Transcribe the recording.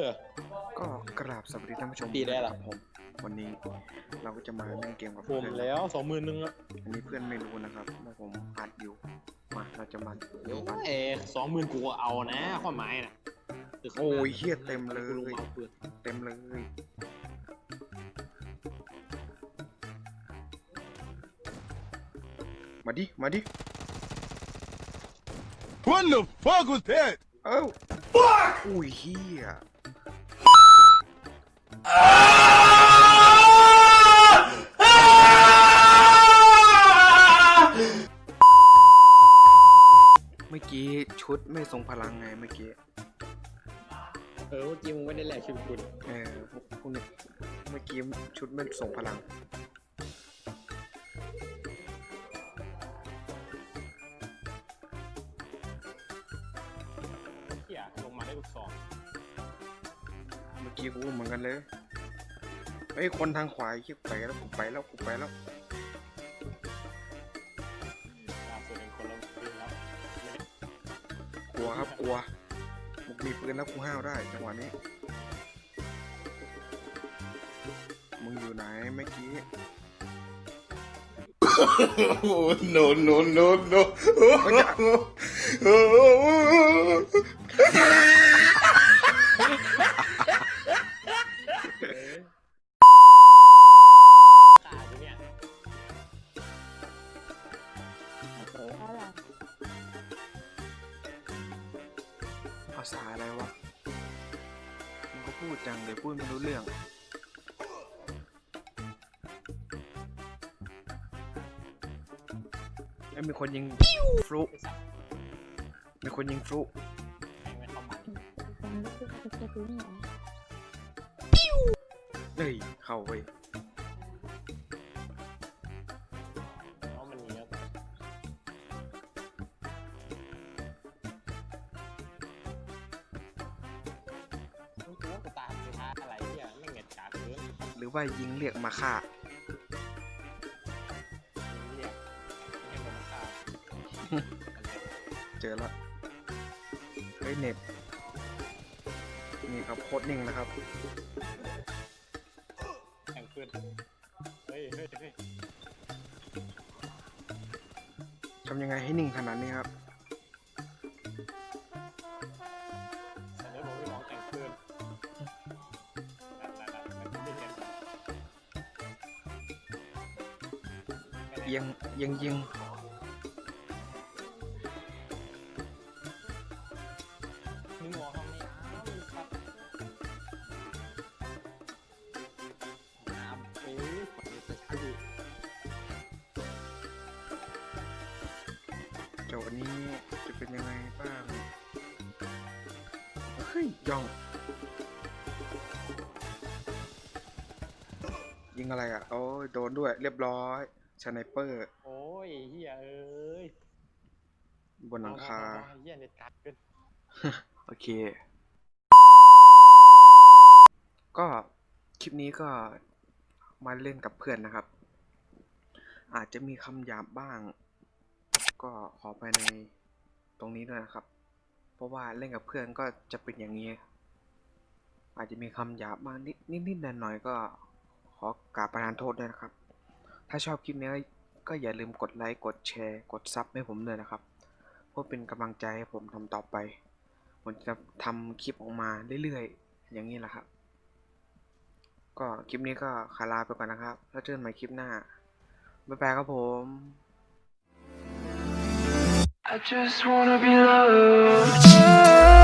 ออก็กราบสวัสดีท่านผู้ชมตีได้เหรอครับผมวันนี้เราก็จะมาเล่นเกมกับผเพื่อมนแล้วสองหมื่นหนึ่งอะอันนี้เพื่อนไม่รู้นะครับว่าผมอัดอยู่มาเราจะมาเดี๋ยวกันเอ้สองหมื่นกูก็เอานะความหมายน่ะโอ้ยเฮียเต็มเลกูลงย มาเอาปืนเต็มเลยมาดิมาดิ What the fuck was that? เอ้าอุ้ยเฮีย เมื่อกี้ชุดไม่ทรงพลังไงเมื่อกี้ เออเมื่อกี้มึงไม่ได้แลกชุดคุณเออพวกพวกนี้เมื่อกี้ชุดไม่ส่งพลังเที่ยลงมาได้ลูกสองเมื่อกี้กูก็เหมือนกันเลยไอ้ยคนทางขวาคิดไปแล้วกูไปแล้วกูไปแล้ว ลัวครับกลัวบุกมีปืนแล้วกูห้าวได้จังหวะนี้ มึงอยู่ไหนเมื่อกี้ Oh, no, no, no, no. ภาษาอะไรวะมึงก็พูดจังเลยพูดไม่รู้เรื่องไอ้ยมีคนยิงฟลุมีคนยิงฟลุเฮ้ยเข้าเว้ รือว่ายิงเรียกมาฆ่าเรียกให้ผมฆ่าเจอแล้วเฮ้ยเน็ตนี่ครับโคตรนิ่งนะครับแข่งปืนเฮ้ยเฮ้ยเฮ้ยทำยังไงให้นิ่งขนาดนี้ครับ อียงเอียงยิงมึงมองทำไมอ้าวมึงครับน้ำปืนขวดนี้จะใช้อยู่เจ้าวันนี้จะเป็นยังไงบ้าง เฮ้ยยอง ยิงอะไรอะ โอ้ยโดนด้วยเรียบร้อย ชไนเปอร์ โอ้ยเฮียเอ้ยบนหลังคาเอเฮียเน็ตกัดเกินโอเค ก็คลิปนี้ก็มาเล่นกับเพื่อนนะครับ อาจจะมีคำหยาบบ้าง ก็ขอไปในตรงนี้ด้วยนะครับ เพราะว่าเล่นกับเพื่อนก็จะเป็นอย่างนี้ อาจจะมีคำหยาบบ้างนิดนิดนิดหน่อยหน่อยๆก็ขอกราบประทานโทษด้วยนะครับ ถ้าชอบคลิปนี้ก็อย่าลืมกดไลค์ กดแชร์ กดซับให้ผมด้วยนะครับ เพื่อเป็นกำลังใจให้ผมทำต่อไป ผมจะทำคลิปออกมาเรื่อยๆ อย่างนี้แหละครับ ก็คลิปนี้ก็ขอลาไปก่อนนะครับ แล้วเจอกันใหม่คลิปหน้า บ๊ายบายครับผม I just wanna be loved.